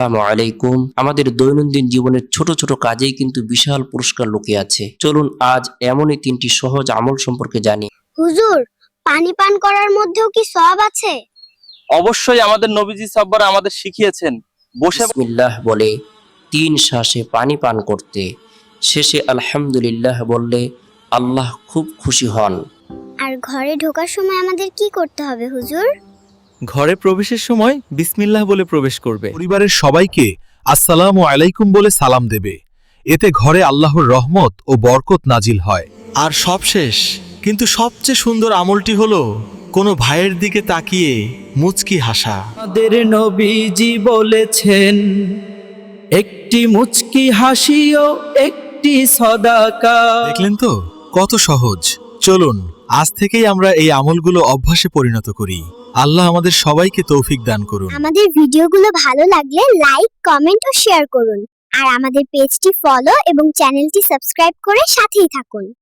আসসালামু আলাইকুম। আমাদের দৈনন্দিন জীবনের ছোট ছোট কাজেই কিন্তু বিশাল পুরস্কার লুকিয়ে আছে। চলুন আজ এমনই তিনটি সহজ আমল সম্পর্কে জানি। হুজুর পানি পান করার মধ্যেও কি সব আছে? অবশ্যই আমাদের নবীজি সাব্বার আমাদের শিখিয়েছেন। বসে বিসমিল্লাহ বলে তিন শ্বাসে পানি পান করতে। শেষে আলহামদুলিল্লাহ বললে আল্লাহ খুব খুশি হন। আর ঘরে ঢোকার সময় আমাদের কি করতে হবে হুজুর? ঘরে প্রবেশের সময় বিসমিল্লাহ বলে প্রবেশ করবে। পরিবারের সবাইকে আসসালাম ও আলাইকুম বলে সালাম দেবে। এতে ঘরে আল্লাহর রহমত ও বরকত নাজিল হয়। আর সবশেষ কিন্তু সবচেয়ে সুন্দর আমলটি হলো কোনো ভাইয়ের দিকে তাকিয়ে মুচকি হাসা। আমাদের নবীজি বলেছেন একটি মুচকি হাসিও একটি সদাকা। দেখলেন তো? কত সহজ। চলুন, আজ থেকেই আমরা এই আমলগুলো অভ্যাসে পরিণত করি। আল্লাহ আমাদের সবাইকে তৌফিক দান করুন। আমাদের ভিডিওগুলো ভালো লাগলে লাইক, কমেন্ট ও শেয়ার করুন। আর আমাদের পেজটি ফলো এবং চ্যানেলটি সাবস্ক্রাইব করে সাথেই থাকুন।